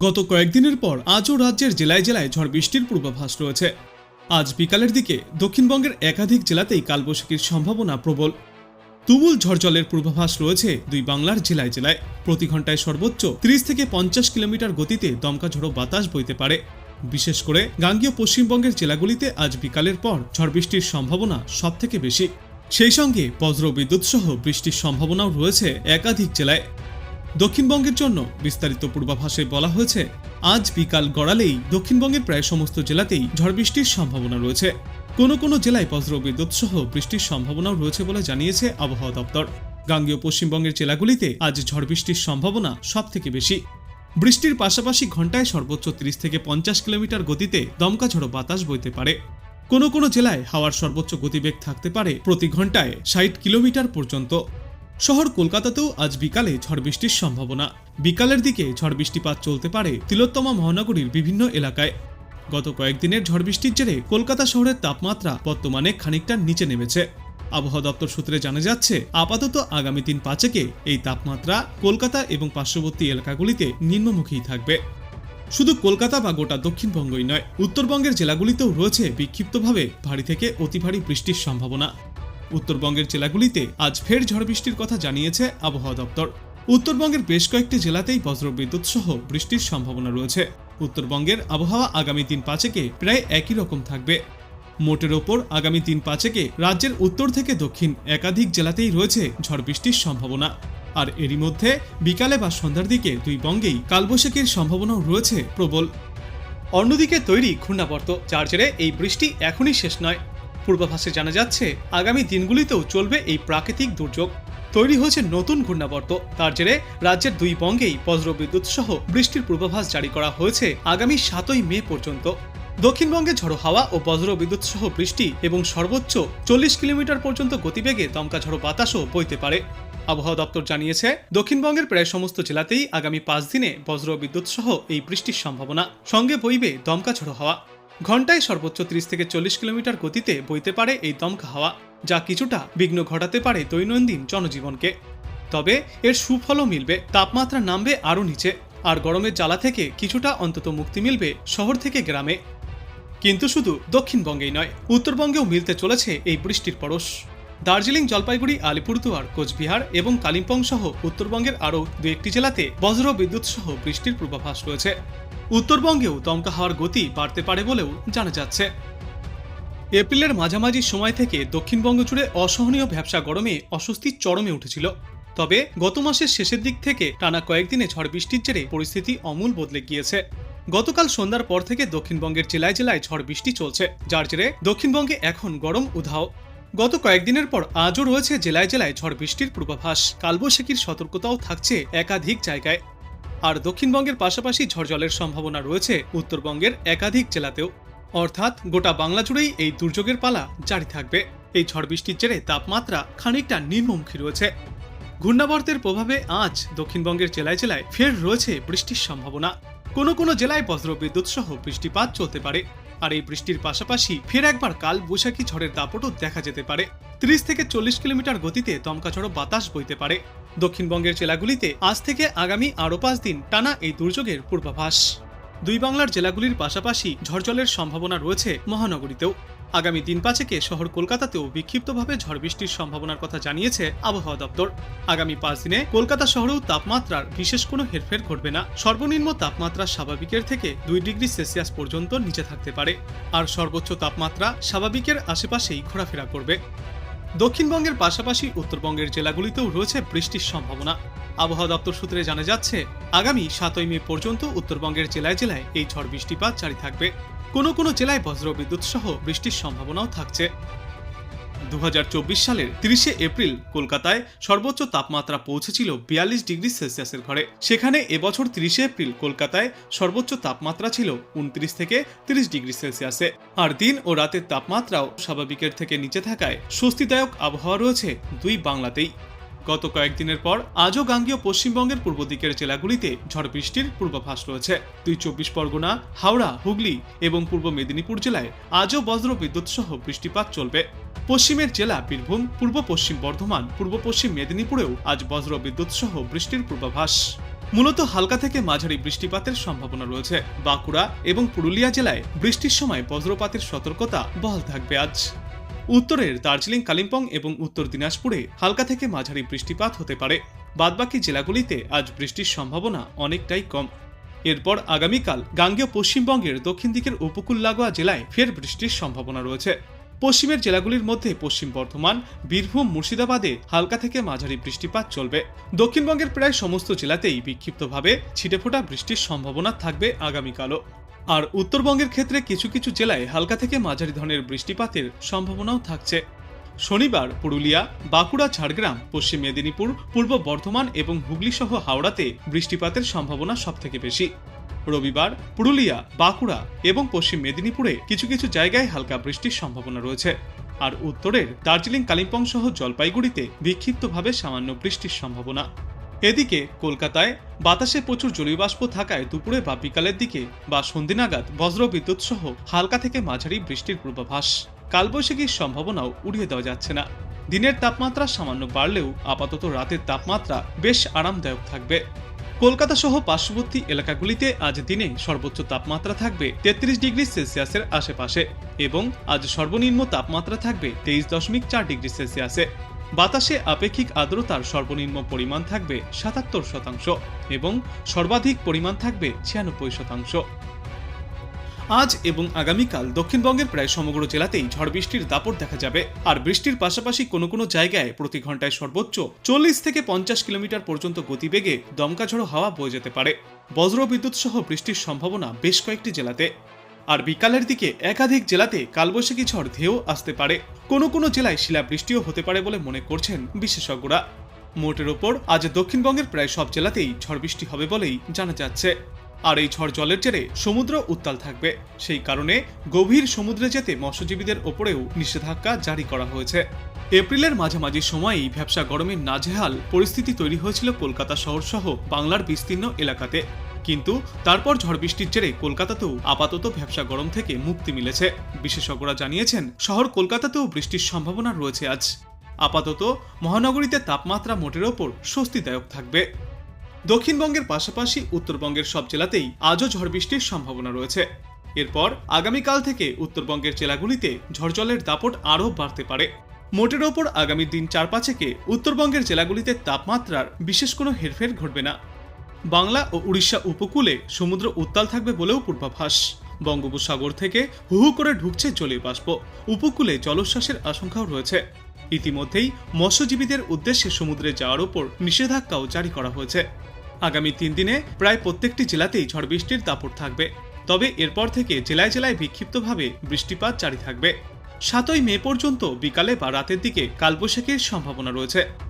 গত কয়েকদিনের পর আজও রাজ্যের জেলায় জেলায় ঝড় বৃষ্টির পূর্বাভাস রয়েছে। আজ বিকালের দিকে দক্ষিণবঙ্গের একাধিক জেলাতেই কালবৈশাখীর সম্ভাবনা প্রবল। তুমুল ঝড়জলের পূর্বাভাস রয়েছে দুই বাংলার জেলায় জেলায়। প্রতি ঘন্টায় সর্বোচ্চ 30 থেকে পঞ্চাশ কিলোমিটার গতিতে দমকা ঝড়ো বাতাস বইতে পারে। বিশেষ করে গাঙ্গীয় পশ্চিমবঙ্গের জেলাগুলিতে আজ বিকালের পর ঝড় বৃষ্টির সম্ভাবনা সবথেকে বেশি। সেই সঙ্গে বজ্র বিদ্যুৎ সহ বৃষ্টির সম্ভাবনাও রয়েছে একাধিক জেলায়। দক্ষিণবঙ্গের জন্য বিস্তারিত পূর্বাভাসে বলা হয়েছে, আজ বিকাল গড়ালেই দক্ষিণবঙ্গের প্রায় সমস্ত জেলাতেই ঝড় বৃষ্টির সম্ভাবনা রয়েছে। কোনো কোনো জেলায় বজ্র বিদ্যুৎ সহ বৃষ্টির সম্ভাবনাও রয়েছে বলে জানিয়েছে আবহাওয়া দপ্তর। গাঙ্গীয় পশ্চিমবঙ্গের জেলাগুলিতে আজ ঝড় বৃষ্টির সম্ভাবনা সব থেকে বেশি। বৃষ্টির পাশাপাশি ঘন্টায় সর্বোচ্চ 30 থেকে পঞ্চাশ কিলোমিটার গতিতে দমকা ঝড়ো বাতাস বইতে পারে। কোনো কোনো জেলায় হাওয়ার সর্বোচ্চ গতিবেগ থাকতে পারে প্রতি ঘন্টায় ষাট কিলোমিটার পর্যন্ত। শহর কলকাতাতেও আজ বিকালে ঝড় বৃষ্টির সম্ভাবনা। বিকালের দিকে ঝড় বৃষ্টিপাত চলতে পারে তিলোত্তমা মহানগরীর বিভিন্ন এলাকায়। গত কয়েকদিনের ঝড় বৃষ্টির জেরে কলকাতা শহরের তাপমাত্রা বর্তমানে খানিকটা নিচে নেমেছে। আবহাওয়া দপ্তর সূত্রে জানা যাচ্ছে, আপাতত আগামী দিন পাঁচেকে এই তাপমাত্রা কলকাতা এবং পার্শ্ববর্তী এলাকাগুলিতে নিম্নমুখী থাকবে। শুধু কলকাতা বা গোটা দক্ষিণবঙ্গই নয়, উত্তরবঙ্গের জেলাগুলিতেও রয়েছে বিক্ষিপ্তভাবে ভারী থেকে অতি ভারী বৃষ্টির সম্ভাবনা। উত্তরবঙ্গের জেলাগুলিতে আজ ফের ঝড় বৃষ্টির কথা জানিয়েছে আবহাওয়া দপ্তর। উত্তরবঙ্গের বেশ কয়েকটি জেলাতেই বজ্রবিদ্যুৎ সহ বৃষ্টির সম্ভাবনা রয়েছে। উত্তরবঙ্গের আবহাওয়া আগামী দিন পাঁচেকে প্রায় একই রকম থাকবে। মোটের ওপর আগামী দিন পাঁচেকে রাজ্যের উত্তর থেকে দক্ষিণ একাধিক জেলাতেই রয়েছে ঝড় বৃষ্টির সম্ভাবনা। আর এরই মধ্যে বিকালে বা সন্ধ্যার দিকে দুই বঙ্গেই কালবৈশাখীর সম্ভাবনাও রয়েছে প্রবল। অন্যদিকে তৈরি ঘূর্ণাবর্ত, যার এই বৃষ্টি এখনই শেষ নয়। পূর্বাভাসে জানা যাচ্ছে, আগামী দিনগুলিতেও চলবে এই প্রাকৃতিক দুর্যোগ। তৈরি হয়েছে নতুন ঘূর্ণাবর্ত। তার জেরে রাজ্যের দুই বঙ্গেই বজ্রবিদ্যুৎ সহ বৃষ্টির পূর্বাভাস জারি করা হয়েছে আগামী সাতই মে পর্যন্ত। দক্ষিণবঙ্গে ঝড়ো হাওয়া ও বজ্র বিদ্যুৎ সহ বৃষ্টি এবং সর্বোচ্চ চল্লিশ কিলোমিটার পর্যন্ত গতিবেগে দমকা ঝড়ো বাতাসও বইতে পারে। আবহাওয়া দপ্তর জানিয়েছে, দক্ষিণবঙ্গের প্রায় সমস্ত জেলাতেই আগামী পাঁচ দিনে বজ্র বিদ্যুৎ সহ এই বৃষ্টির সম্ভাবনা। সঙ্গে বইবে দমকা ঝড়ো হাওয়া। ঘন্টায় সর্বোচ্চ 30 থেকে চল্লিশ কিলোমিটার গতিতে বইতে পারে এই দমকা হাওয়া, যা কিছুটা বিঘ্ন ঘটাতে পারে দৈনন্দিন জনজীবনকে। তবে এর সুফলও মিলবে, তাপমাত্রা নামবে আরও নিচে, আর গরমের জ্বালা থেকে কিছুটা অন্তত মুক্তি মিলবে শহর থেকে গ্রামে। কিন্তু শুধু দক্ষিণবঙ্গেই নয়, উত্তরবঙ্গেও মিলতে চলেছে এই বৃষ্টির পরশ। দার্জিলিং, জলপাইগুড়ি, আলিপুরদুয়ার, কোচবিহার এবং কালিম্পং সহ উত্তরবঙ্গের আরও দু একটি জেলাতে বজ্র বিদ্যুৎ সহ বৃষ্টির পূর্বাভাস রয়েছে। উত্তরবঙ্গেও দমকা হওয়ার গতি বাড়তে পারে বলেও জানা যাচ্ছে। এপ্রিলের মাঝামাঝি সময় থেকে দক্ষিণবঙ্গ জুড়ে অসহনীয় ব্যবসা গরমে অস্বস্তি চরমে উঠেছিল। তবে গত মাসের শেষের দিক থেকে টানা কয়েকদিনে ঝড় বৃষ্টির জেরে পরিস্থিতি অমূল বদলে গিয়েছে। গতকাল সন্ধ্যার পর থেকে দক্ষিণবঙ্গের জেলায় জেলায় ঝড় বৃষ্টি চলছে, যার জেরে দক্ষিণবঙ্গে এখন গরম উধাও। গত কয়েকদিনের পর আজও রয়েছে জেলায় জেলায় ঝড় বৃষ্টির পূর্বাভাস। কালবৈশাখীর সতর্কতাও থাকছে একাধিক জায়গায়। আর দক্ষিণবঙ্গের পাশাপাশি ঝড়জলের সম্ভাবনা রয়েছে উত্তরবঙ্গের একাধিক জেলাতেও। অর্থাৎ গোটা বাংলা জুড়েই এই দুর্যোগের পালা জারি থাকবে। এই ঝড় বৃষ্টির জেরে তাপমাত্রা খানিকটা নিম্নমুখী রয়েছে। ঘূর্ণাবর্তের প্রভাবে আজ দক্ষিণবঙ্গের জেলায় জেলায় ফের রয়েছে বৃষ্টির সম্ভাবনা। কোনো কোনো জেলায় বজ্রবিদ্যুৎ সহ বৃষ্টিপাত চলতে পারে। আর এই বৃষ্টির পাশাপাশি ফের একবার কাল বৈশাখী ঝড়ের দাপটও দেখা যেতে পারে। ত্রিশ থেকে চল্লিশ কিলোমিটার গতিতে দমকা ঝড়ো বাতাস বইতে পারে। দক্ষিণবঙ্গের জেলাগুলিতে আজ থেকে আগামী আরও পাঁচ দিন টানা এই দুর্যোগের পূর্বাভাস। দুই বাংলার জেলাগুলির পাশাপাশি ঝড়জলের সম্ভাবনা রয়েছে মহানগরীতেও। আগামী দিন পাঁচেকে শহর কলকাতাতেও বিক্ষিপ্তভাবে ঝড় বৃষ্টির সম্ভাবনার কথা জানিয়েছে আবহাওয়া দপ্তর। আগামী পাঁচ দিনে কলকাতা শহরেও তাপমাত্রার বিশেষ কোনো হেরফের ঘটবে না। সর্বনিম্ন তাপমাত্রা স্বাভাবিকের থেকে দুই ডিগ্রি সেলসিয়াস পর্যন্ত নিচে থাকতে পারে। আর সর্বোচ্চ তাপমাত্রা স্বাভাবিকের আশেপাশেই ঘোরাফেরা করবে। দক্ষিণবঙ্গের পাশাপাশি উত্তরবঙ্গের জেলাগুলিতেও রয়েছে বৃষ্টির সম্ভাবনা। আবহাওয়া দপ্তর সূত্রে জানা যাচ্ছে, আগামী সাতই মে পর্যন্ত উত্তরবঙ্গের জেলায় জেলায় এই ঝড় বৃষ্টিপাত জারি থাকবে। কোনো কোনো জেলায় বজ্র বিদ্যুৎ সহ বৃষ্টির সম্ভাবনাও থাকছে। দু হাজার চব্বিশ সালের তিরিশে এপ্রিল কলকাতায় সর্বোচ্চ তাপমাত্রা পৌঁছেছিল বিয়াল্লিশ ডিগ্রি সেলসিয়াসের ঘরে। সেখানে এবছর তিরিশে এপ্রিল কলকাতায় সর্বোচ্চ তাপমাত্রা ছিল উনত্রিশ থেকে তিরিশ ডিগ্রি সেলসিয়াসে। আর দিন ও রাতের তাপমাত্রাও স্বাভাবিকের থেকে নিচে থাকায় স্বস্তিদায়ক আবহাওয়া রয়েছে দুই বাংলাতেই। গত কয়েকদিনের পর আজও গাঙ্গীয় পশ্চিমবঙ্গের পূর্ব দিকের জেলাগুলিতে ঝড় বৃষ্টির পূর্বাভাস রয়েছে। দুই চব্বিশ পরগনা, হাওড়া, হুগলি এবং পূর্ব মেদিনীপুর জেলায় আজও বজ্র বিদ্যুৎ সহ বৃষ্টিপাত চলবে। পশ্চিমের জেলা বীরভূম, পূর্ব পশ্চিম বর্ধমান, পূর্ব পশ্চিম মেদিনীপুরেও আজ বজ্র বিদ্যুৎ সহ বৃষ্টির পূর্বাভাস। মূলত হালকা থেকে মাঝারি বৃষ্টিপাতের সম্ভাবনা রয়েছে। বাঁকুড়া এবং পুরুলিয়া জেলায় বৃষ্টির সময় বজ্রপাতের সতর্কতা বহাল থাকবে আজ। উত্তরের দার্জিলিং, কালিম্পং এবং উত্তর দিনাজপুরে হালকা থেকে মাঝারি বৃষ্টিপাত হতে পারে। বাদবাকি জেলাগুলিতে আজ বৃষ্টির সম্ভাবনা অনেকটাই কম। এরপর আগামীকাল গাঙ্গেয় পশ্চিমবঙ্গের দক্ষিণ দিকের উপকূল লাগোয়া জেলায় ফের বৃষ্টির সম্ভাবনা রয়েছে। পশ্চিমের জেলাগুলির মধ্যে পশ্চিম বর্ধমান, বীরভূম, মুর্শিদাবাদে হালকা থেকে মাঝারি বৃষ্টিপাত চলবে। দক্ষিণবঙ্গের প্রায় সমস্ত জেলাতেই বিক্ষিপ্তভাবে ছিটেফোঁটা বৃষ্টির সম্ভাবনা থাকবে আগামীকালও। আর উত্তরবঙ্গের ক্ষেত্রে কিছু কিছু জেলায় হালকা থেকে মাঝারি ধরনের বৃষ্টিপাতের সম্ভাবনাও থাকছে। শনিবার পুরুলিয়া, বাঁকুড়া, ঝাড়গ্রাম, পশ্চিম মেদিনীপুর, পূর্ব বর্ধমান এবং হুগলি সহ হাওড়াতে বৃষ্টিপাতের সম্ভাবনা সবথেকে বেশি। রবিবার পুরুলিয়া, বাঁকুড়া এবং পশ্চিম মেদিনীপুরে কিছু কিছু জায়গায় হালকা বৃষ্টির সম্ভাবনা রয়েছে। আর উত্তরের দার্জিলিং কালিম্পং সহ জলপাইগুড়িতে বিক্ষিপ্তভাবে সামান্য বৃষ্টির সম্ভাবনা। এদিকে কলকাতায় বাতাসে প্রচুর জলীয়বাষ্প থাকায় দুপুরে বা বিকালের দিকে বা সন্ধে নাগাদ বজ্র বিদ্যুৎ সহ হালকা থেকে মাঝারি বৃষ্টির পূর্বাভাস। কালবৈশাখীর সম্ভাবনাও উড়িয়ে দেওয়া যাচ্ছে না। দিনের তাপমাত্রা সামান্য বাড়লেও আপাতত রাতের তাপমাত্রা বেশ আরামদায়ক থাকবে। কলকাতা সহ পার্শ্ববর্তী এলাকাগুলিতে আজ দিনে সর্বোচ্চ তাপমাত্রা থাকবে তেত্রিশ ডিগ্রি সেলসিয়াসের আশেপাশে এবং আজ সর্বনিম্ন তাপমাত্রা থাকবে তেইশ দশমিক চার ডিগ্রি সেলসিয়াসে। বাতাসে আপেক্ষিক আর্দ্রতার সর্বনিম্ন পরিমাণ থাকবে সাতাত্তর শতাংশ এবং সর্বাধিক পরিমাণ থাকবে ছিয়ানব্বই শতাংশ। আজ এবং আগামীকাল দক্ষিণবঙ্গের প্রায় সমগ্র জেলাতেই ঝড় বৃষ্টির দাপট দেখা যাবে। আর বৃষ্টির পাশাপাশি কোনো কোনো জায়গায় প্রতি ঘন্টায় সর্বোচ্চ চল্লিশ থেকে পঞ্চাশ কিলোমিটার পর্যন্ত গতিবেগে দমকা ঝড়ো হাওয়া বয়ে যেতে পারে। বজ্রবিদ্যুৎ সহ বৃষ্টির সম্ভাবনা বেশ কয়েকটি জেলাতে। আর বিকালের দিকে একাধিক জেলাতে কালবৈশাখী ঝড় ধেয়েও আসতে পারে। কোনো কোনো জেলায় শিলাবৃষ্টিও হতে পারে বলে মনে করছেন বিশেষজ্ঞরা। মোটের ওপর আজ দক্ষিণবঙ্গের প্রায় সব জেলাতেই ঝড় বৃষ্টি হবে বলেই জানা যাচ্ছে। আর এই ঝড় জলের জেরে সমুদ্র উত্তাল থাকবে। সেই কারণে গভীর সমুদ্রে যেতে মৎস্যজীবীদের ওপরেও নিষেধাজ্ঞা জারি করা হয়েছে। এপ্রিলের মাঝামাঝি সময়েই ভ্যাবসা গরমের নাজেহাল পরিস্থিতি তৈরি হয়েছিল কলকাতা শহর সহ বাংলার বিস্তীর্ণ এলাকাতে। কিন্তু তারপর ঝড় বৃষ্টির জেরে কলকাতাতেও আপাতত ভ্যাবসা গরম থেকে মুক্তি মিলেছে। বিশেষজ্ঞরা জানিয়েছেন, শহর কলকাতাতেও বৃষ্টির সম্ভাবনা রয়েছে আজ। আপাতত মহানগরীতে তাপমাত্রা মোটের ওপর স্বস্তিদায়ক থাকবে। দক্ষিণবঙ্গের পাশাপাশি উত্তরবঙ্গের সব জেলাতেই আজও ঝড় বৃষ্টির সম্ভাবনা রয়েছে। এরপর আগামীকাল থেকে উত্তরবঙ্গের জেলাগুলিতে ঝড়জলের দাপট আরও বাড়তে পারে। মোটের ওপর আগামী দিন চার পাঁচেকে উত্তরবঙ্গের জেলাগুলিতে তাপমাত্রার বিশেষ কোনো হেরফের ঘটবে না। বাংলা ও উড়িষ্যা উপকূলে সমুদ্র উত্তাল থাকবে বলেও পূর্বাভাস। বঙ্গোপসাগর থেকে হু হু করে ঢুকছে জলীয় বাষ্প। উপকূলে জলোচ্ছ্বাসের আশঙ্কাও রয়েছে। ইতিমধ্যেই মৎস্যজীবীদের উদ্দেশ্যে সমুদ্রে যাওয়ার ওপর নিষেধাজ্ঞাও জারি করা হয়েছে। আগামী তিন দিনে প্রায় প্রত্যেকটি জেলাতেই ঝড় বৃষ্টির দাপট থাকবে। তবে এরপর থেকে জেলায় জেলায় বিক্ষিপ্তভাবে বৃষ্টিপাত জারি থাকবে। সাতই মে পর্যন্ত বিকালে বা রাতের দিকে কালবৈশাখীর সম্ভাবনা রয়েছে।